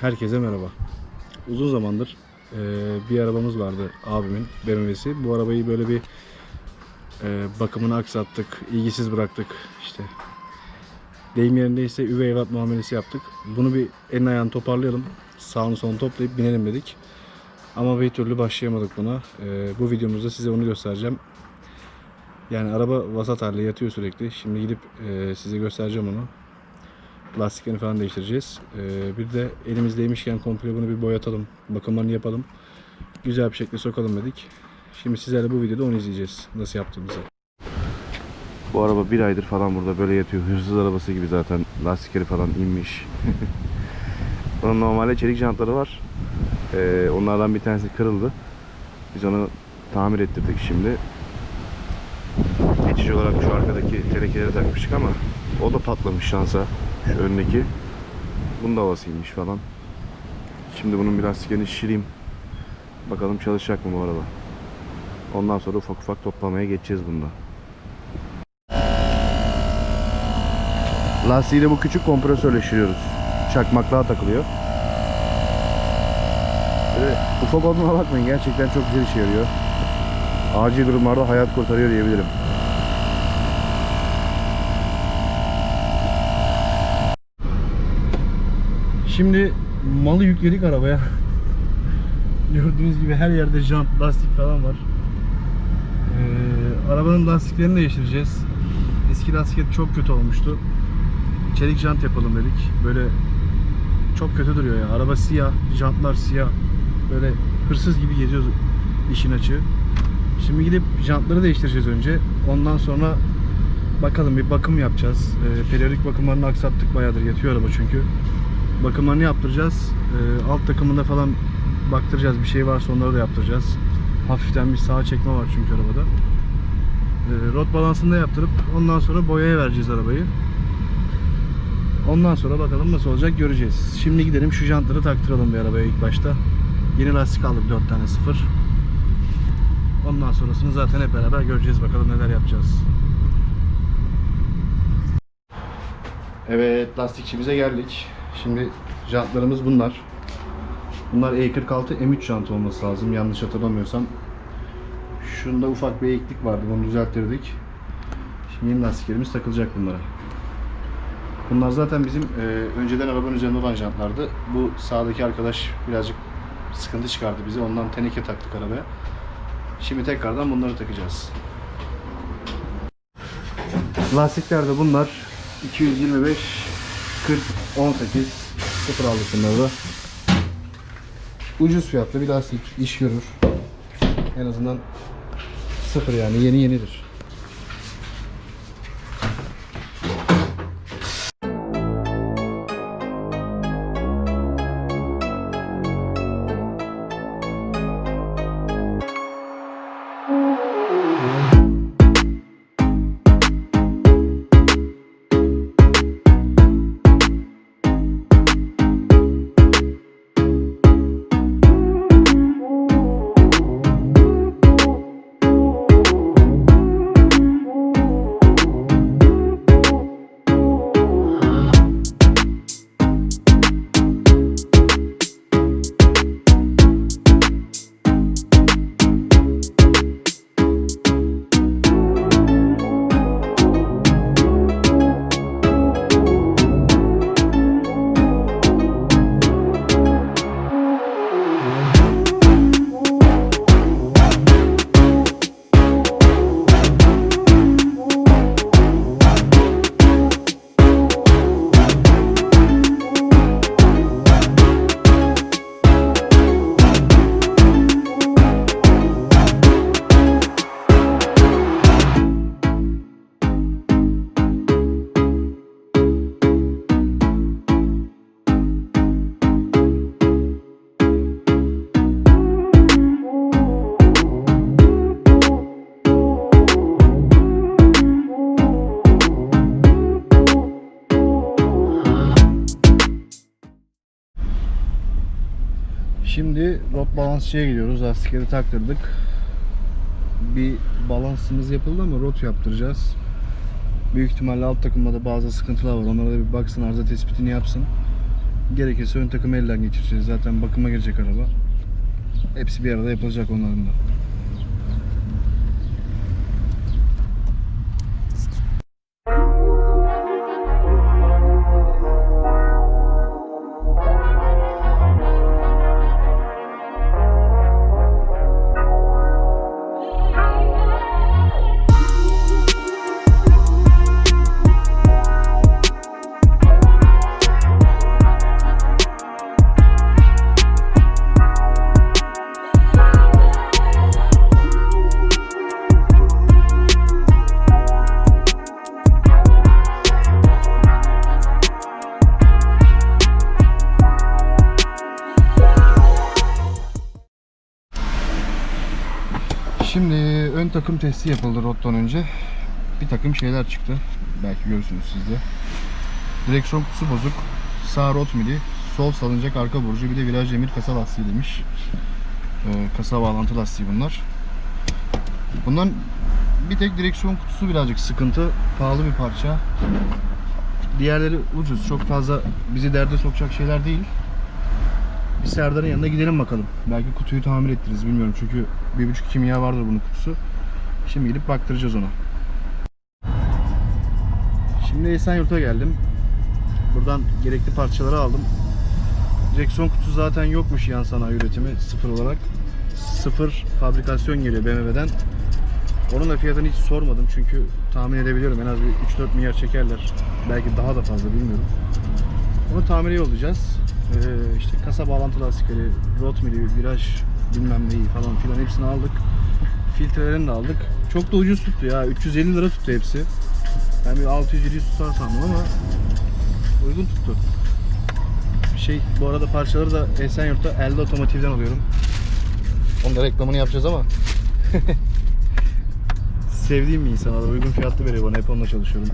Herkese merhaba. Uzun zamandır e, bir arabamız vardı abimin BMW'si. Bu arabayı böyle bir e, bakımını aksattık, ilgisiz bıraktık işte. Deyim yerindeyse üvey evlat muamelesi yaptık. Bunu bir elini ayağını toparlayalım. Sağını solunu toplayıp binelim dedik. Ama bir türlü başlayamadık buna. E, bu videomuzda size onu göstereceğim. Yani araba vasat halde yatıyor sürekli. Şimdi gidip e, size göstereceğim onu. Lastiklerini falan değiştireceğiz. Ee, bir de elimizdeymişken komple bunu bir boyatalım. Bakımlarını yapalım. Güzel bir şekilde sokalım dedik. Şimdi sizlerle bu videoda onu izleyeceğiz. Nasıl yaptığımızı. Bu araba bir aydır falan burada böyle yatıyor. Hırsız arabası gibi zaten. Lastikleri falan inmiş. Bunun normalde çelik jantları var. Ee, onlardan bir tanesi kırıldı. Biz onu tamir ettirdik şimdi. Geçici olarak şu arkadaki tenekeleri takmıştık ama o da patlamış şansa. Şu öndeki. Bunun da havasıymış falan. Şimdi bunun bir lastiklerini şişireyim. Bakalım çalışacak mı bu araba. Ondan sonra ufak ufak toplamaya geçeceğiz bunda. Lastiği de bu küçük kompresörle şişiriyoruz. Çakmaklığa takılıyor. Ufak olduğuna bakmayın gerçekten çok güzel işe yarıyor. Acil durumlarda hayat kurtarıyor diyebilirim. Şimdi malı yükledik arabaya. Gördüğünüz gibi her yerde jant, lastik falan var. Ee, arabanın lastiklerini değiştireceğiz. Eski lastik çok kötü olmuştu. Çelik jant yapalım dedik. Böyle çok kötü duruyor ya. Araba siyah, jantlar siyah. Böyle hırsız gibi geziyoruz işin açığı. Şimdi gidip jantları değiştireceğiz önce. Ondan sonra bakalım bir bakım yapacağız. Ee, periyodik bakımlarını aksattık bayağıdır yatıyor araba çünkü. Bakımlarını yaptıracağız. Ee, alt takımında falan baktıracağız. Bir şey varsa onları da yaptıracağız. Hafiften bir sağa çekme var çünkü arabada. Ee, rot balansını da yaptırıp ondan sonra boyaya vereceğiz arabayı. Ondan sonra bakalım nasıl olacak göreceğiz. Şimdi gidelim şu jantları taktıralım bir arabaya ilk başta. Yeni lastik aldık 4 tane sıfır. Ondan sonrasını zaten hep beraber göreceğiz bakalım neler yapacağız. Evet lastikçimize geldik. Şimdi jantlarımız bunlar. Bunlar E46 M3 jant olması lazım yanlış hatırlamıyorsam. Şunda ufak bir eğiklik vardı bunu düzelttirdik. Şimdi yeni lastiklerimiz takılacak bunlara. Bunlar zaten bizim e, önceden arabanın üzerinde olan jantlardı. Bu sağdaki arkadaş birazcık sıkıntı çıkardı bize. Ondan teneke taktık arabaya. Şimdi tekrardan bunları takacağız. Lastikler de bunlar. 225 40 18 sıfır aldık bunları da. Ucuz fiyatlı bir lastik iş görür. En azından sıfır yani yeni yenidir. Rot balansçıya gidiyoruz. Lastikleri taktırdık. Bir balansımız yapıldı ama rot yaptıracağız. Büyük ihtimalle alt takımda da bazı sıkıntılar var. Onlara da bir baksın, arıza tespitini yapsın. Gerekirse ön takımı elden geçireceğiz. Zaten bakıma girecek araba. Hepsi bir arada yapılacak onların da. Testi yapıldı rottan önce. Bir takım şeyler çıktı. Belki görürsünüz siz de. Direksiyon kutusu bozuk. Sağ rot mili, sol salıncak arka burcu bir de viraj emir kasa lastiği demiş. Ee, kasa bağlantı lastiği bunlar. Bundan bir tek direksiyon kutusu birazcık sıkıntı. Pahalı bir parça. Diğerleri ucuz. Çok fazla bizi derde sokacak şeyler değil. Bir Serdar'ın yanına gidelim bakalım. Belki kutuyu tamir ettiririz bilmiyorum çünkü bir buçuk kimya vardır bunun kutusu. Şimdi gidip baktıracağız ona. Şimdi Esenyurt'a geldim. Buradan gerekli parçaları aldım. Direksiyon kutusu zaten yokmuş yan sanayi üretimi sıfır olarak. Sıfır fabrikasyon geliyor BMW'den. Onun da fiyatını hiç sormadım çünkü tahmin edebiliyorum en az bir 3-4 milyar çekerler. Belki daha da fazla bilmiyorum. Onu tamire yollayacağız. Ee, işte kasa bağlantı lastikleri, rot mili, viraj bilmem neyi falan filan hepsini aldık. Filtrelerini de aldık. Çok da ucuz tuttu ya. 350 lira tuttu hepsi. Ben bir 600-700 tutar sandım ama uygun tuttu. Şey bu arada parçaları da Esenyurt'ta elde otomotivden alıyorum. Onun da reklamını yapacağız ama. Sevdiğim bir insan. Uygun fiyatlı veriyor bana. Hep onunla çalışıyorum.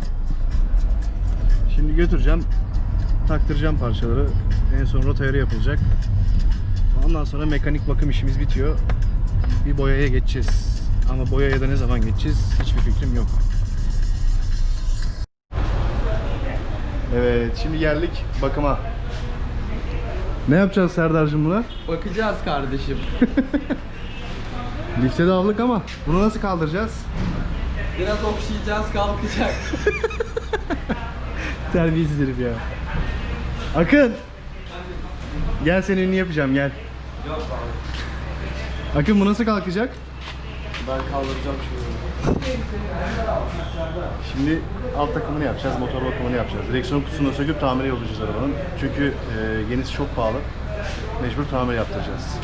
Şimdi götüreceğim taktıracağım parçaları. En son rota ayarı yapılacak. Ondan sonra mekanik bakım işimiz bitiyor. Bir boyaya geçeceğiz. Ama boyaya da ne zaman geçeceğiz hiçbir fikrim yok. Evet, şimdi geldik bakıma. Ne yapacağız Serdar'cığım buna? Bakacağız kardeşim. Lifte de aldık ama bunu nasıl kaldıracağız? Biraz okşayacağız kalkacak. Terbiyesiz herif ya. Akın! Gel senin ünlü yapacağım gel. Akın bu nasıl kalkacak? Ben kaldıracağım şimdi. Şimdi alt takımını yapacağız, motor bakımını yapacağız. Direksiyon kutusunu söküp tamire yollayacağız arabanın. Çünkü e, yenisi çok pahalı. Mecbur tamir yaptıracağız.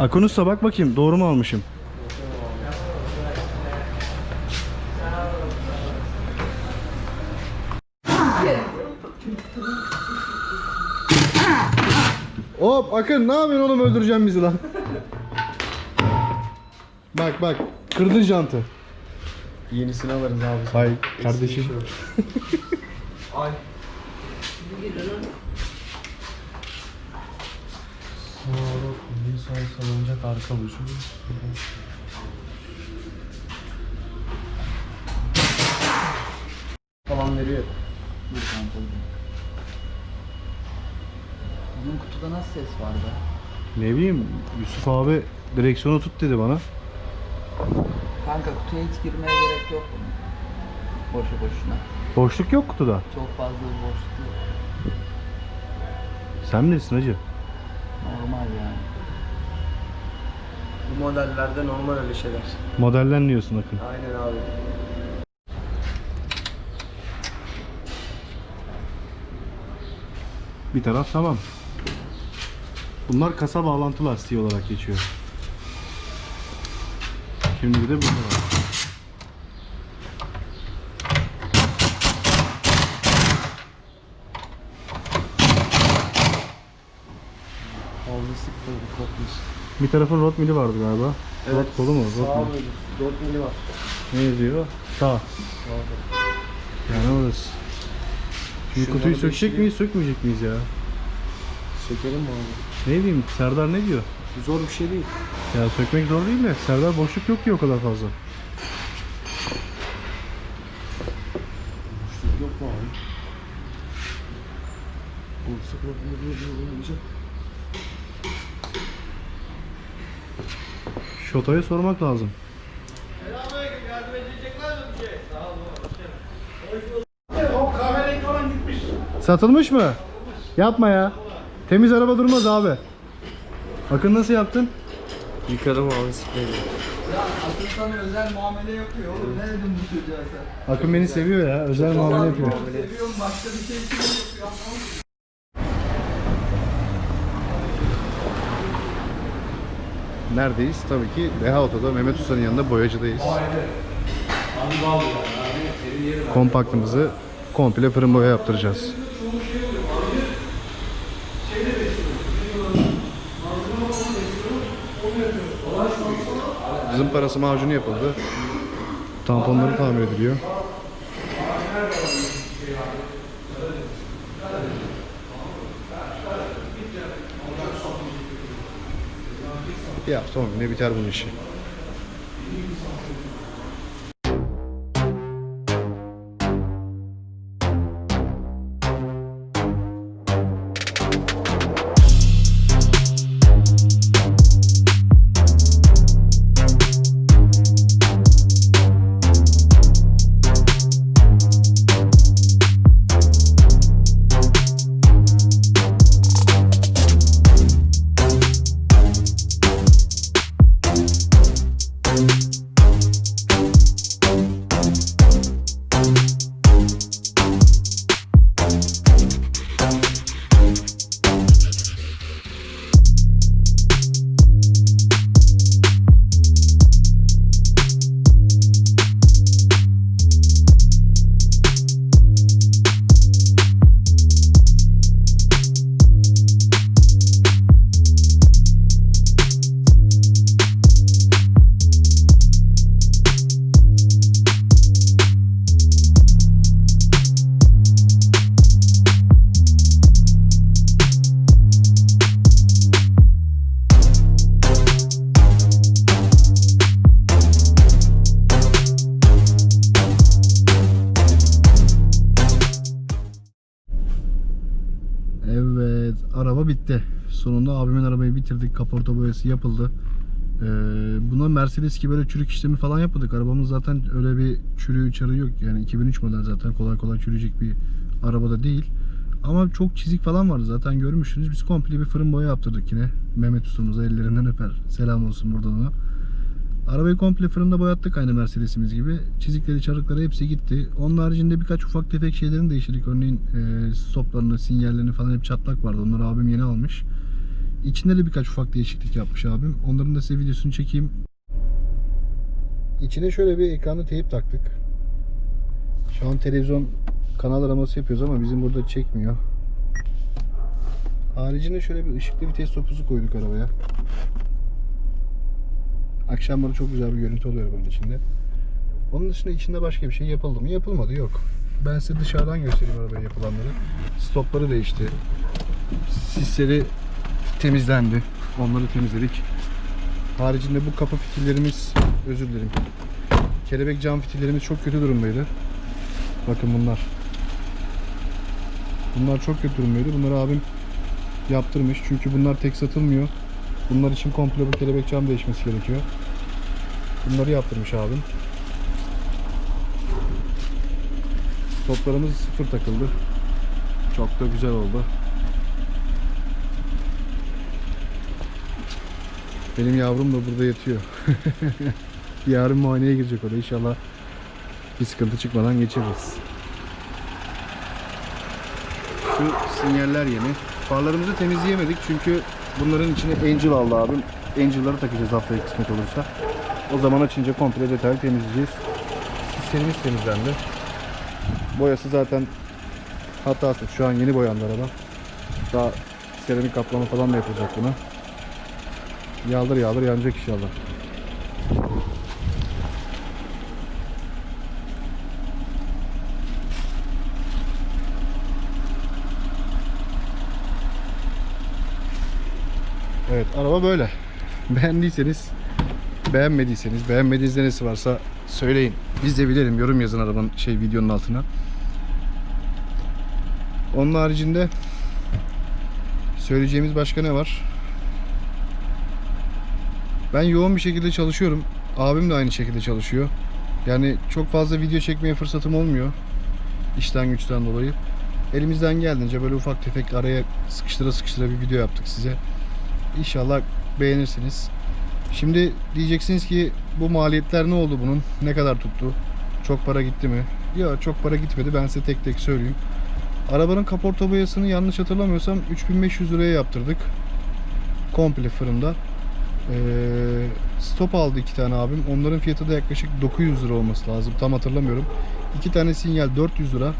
Akonus'a bak bakayım doğru mu almışım? Hop Akın ne yapıyorsun oğlum öldüreceğim bizi lan. Bak bak kırdın jantı. Yenisini alırız abi. Hay kardeşim. Ay. Sonra bir say salınacak arka burcu. Falan veriyor. Bir kontrol. Bunun kutuda nasıl ses vardı? Ne bileyim Yusuf abi direksiyonu tut dedi bana. Kanka kutuya hiç girmeye gerek yok bunun. Boşu boşuna. Boşluk yok kutuda. Çok fazla bir boşluk yok. Sen bilirsin hacı. Normal yani. Bu modellerde normal öyle şeyler. Modelden diyorsun Akın. Aynen abi. Bir taraf tamam. Bunlar kasa bağlantı lastiği olarak geçiyor. Şimdi bir de burada var. Bir tarafın rot mili vardı galiba. Rot kolu mu? Rot Sağ? 4 mili var. Ne yazıyor? Sağ. Yani orası. Şimdi kutuyu sökecek miyiz, sökmeyecek miyiz ya? Sökelim mi abi? Ne diyeyim, Serdar ne diyor? Zor bir şey değil. Ya sökmek zor değil de Serdar boşluk yok ki o kadar fazla. Şoto'ya sormak lazım. Satılmış mı? Yapma ya. Temiz araba durmaz abi. Bakın nasıl yaptın? Yıkadım abi spreyle. Ya Akın sana özel muamele yapıyor oğlum. Ne dedin bu çocuğa sen? Akın beni seviyor ya. Özel muamele yapıyor. Seviyorum başka bir şey için yapıyor. Neredeyiz? Tabii ki Reha Oto'da Mehmet Usta'nın yanında boyacıdayız. Kompaktımızı komple fırın boya yaptıracağız. Zımparası macunu yapıldı. Tamponları tamir ediliyor. Bir hafta 10 güne biter bunun işi. Bitti. Sonunda abimin arabayı bitirdik. Kaporta boyası yapıldı. Ee, buna Mercedes gibi böyle çürük işlemi falan yapmadık. Arabamız zaten öyle bir çürüğü çarığı yok. Yani 2003 model zaten kolay kolay çürüyecek bir arabada değil. Ama çok çizik falan vardı zaten görmüşsünüz. Biz komple bir fırın boya yaptırdık yine. Mehmet ustamıza ellerinden öper. Selam olsun buradan ona. Arabayı komple fırında boyattık aynı Mercedes'imiz gibi. Çizikleri, çarıkları hepsi gitti. Onun haricinde birkaç ufak tefek şeylerini değiştirdik. Örneğin e, stoplarını, sinyallerini falan hep çatlak vardı. Onları abim yeni almış. İçinde de birkaç ufak değişiklik yapmış abim. Onların da size videosunu çekeyim. İçine şöyle bir ekranlı teyip taktık. Şu an televizyon kanal araması yapıyoruz ama bizim burada çekmiyor. Haricinde şöyle bir ışıklı vites topuzu koyduk arabaya. Akşamları çok güzel bir görüntü oluyor bunun içinde. Onun dışında içinde başka bir şey yapıldı mı? Yapılmadı yok. Ben size dışarıdan göstereyim arabaya yapılanları. Stopları değişti. Sisleri temizlendi. Onları temizledik. Haricinde bu kapı fitillerimiz, özür dilerim. Kelebek cam fitillerimiz çok kötü durumdaydı. Bakın bunlar. Bunlar çok kötü durumdaydı. Bunları abim yaptırmış. Çünkü bunlar tek satılmıyor. Bunlar için komple bu kelebek cam değişmesi gerekiyor. Bunları yaptırmış abim. Stoplarımız sıfır takıldı. Çok da güzel oldu. Benim yavrum da burada yatıyor. Yarın muayeneye girecek o da inşallah bir sıkıntı çıkmadan geçiririz. Şu sinyaller yeni. Farlarımızı temizleyemedik çünkü bunların içine Angel aldı abim. Angel'ları takacağız haftaya kısmet olursa. O zaman açınca komple detaylı temizleyeceğiz. Sistemimiz temizlendi. Boyası zaten hatasız. Şu an yeni boyandı araba. Daha seramik kaplama falan da yapılacak buna. Yağdır yağdır yanacak inşallah. Evet araba böyle. Beğendiyseniz beğenmediyseniz beğenmediğiniz neresi varsa söyleyin. Biz de bilelim yorum yazın arabanın şey videonun altına. Onun haricinde söyleyeceğimiz başka ne var? Ben yoğun bir şekilde çalışıyorum. Abim de aynı şekilde çalışıyor. Yani çok fazla video çekmeye fırsatım olmuyor. İşten güçten dolayı. Elimizden geldiğince böyle ufak tefek araya sıkıştıra sıkıştıra bir video yaptık size. İnşallah beğenirsiniz. Şimdi diyeceksiniz ki bu maliyetler ne oldu bunun? Ne kadar tuttu? Çok para gitti mi? Ya çok para gitmedi. Ben size tek tek söyleyeyim. Arabanın kaporta boyasını yanlış hatırlamıyorsam 3500 liraya yaptırdık. Komple fırında. Ee, stop aldı iki tane abim. Onların fiyatı da yaklaşık 900 lira olması lazım. Tam hatırlamıyorum. İki tane sinyal 400 lira.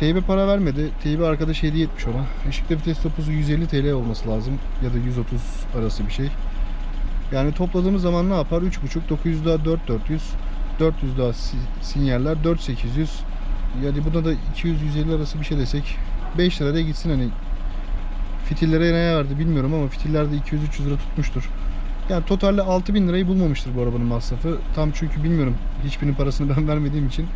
Teybe para vermedi. Teybe arkadaş hediye etmiş ona. Işıkta vites topuzu 150 TL olması lazım. Ya da 130 arası bir şey. Yani topladığımız zaman ne yapar? 3.5 900 daha 4400 400 daha si- sinyaller 4800 yani buna da 200-150 arası bir şey desek 5 liraya gitsin hani fitillere ne verdi bilmiyorum ama fitillerde 200-300 lira tutmuştur. Yani totalde 6000 lirayı bulmamıştır bu arabanın masrafı. Tam çünkü bilmiyorum hiçbirinin parasını ben vermediğim için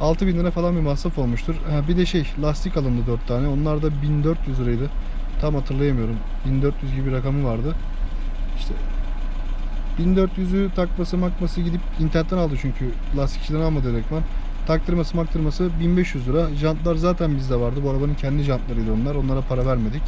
6000 lira falan bir masraf olmuştur. Ha, bir de şey lastik alındı 4 tane. Onlar da 1400 liraydı. Tam hatırlayamıyorum. 1400 gibi bir rakamı vardı. İşte 1400'ü takması makması gidip internetten aldı çünkü lastikçiden almadı direktman. Taktırması maktırması 1500 lira. Jantlar zaten bizde vardı. Bu arabanın kendi jantlarıydı onlar. Onlara para vermedik.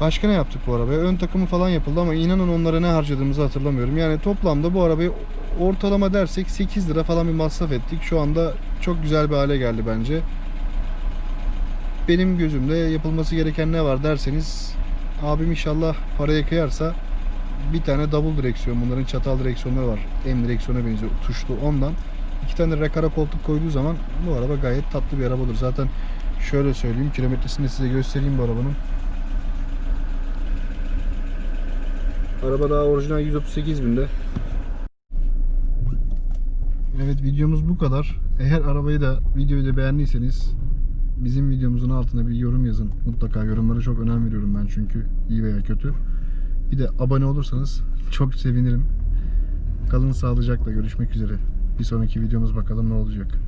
Başka ne yaptık bu arabaya? Ön takımı falan yapıldı ama inanın onlara ne harcadığımızı hatırlamıyorum. Yani toplamda bu arabayı ortalama dersek 8 lira falan bir masraf ettik. Şu anda çok güzel bir hale geldi bence. Benim gözümde yapılması gereken ne var derseniz abim inşallah paraya kıyarsa bir tane double direksiyon bunların çatal direksiyonları var. M direksiyona benziyor tuşlu ondan. iki tane rekara koltuk koyduğu zaman bu araba gayet tatlı bir araba olur. Zaten şöyle söyleyeyim kilometresini size göstereyim bu arabanın. Araba daha orijinal 138 binde. Evet videomuz bu kadar. Eğer arabayı da videoyu da beğendiyseniz bizim videomuzun altına bir yorum yazın. Mutlaka yorumlara çok önem veriyorum ben çünkü iyi veya kötü. Bir de abone olursanız çok sevinirim. Kalın sağlıcakla görüşmek üzere. Bir sonraki videomuz bakalım ne olacak.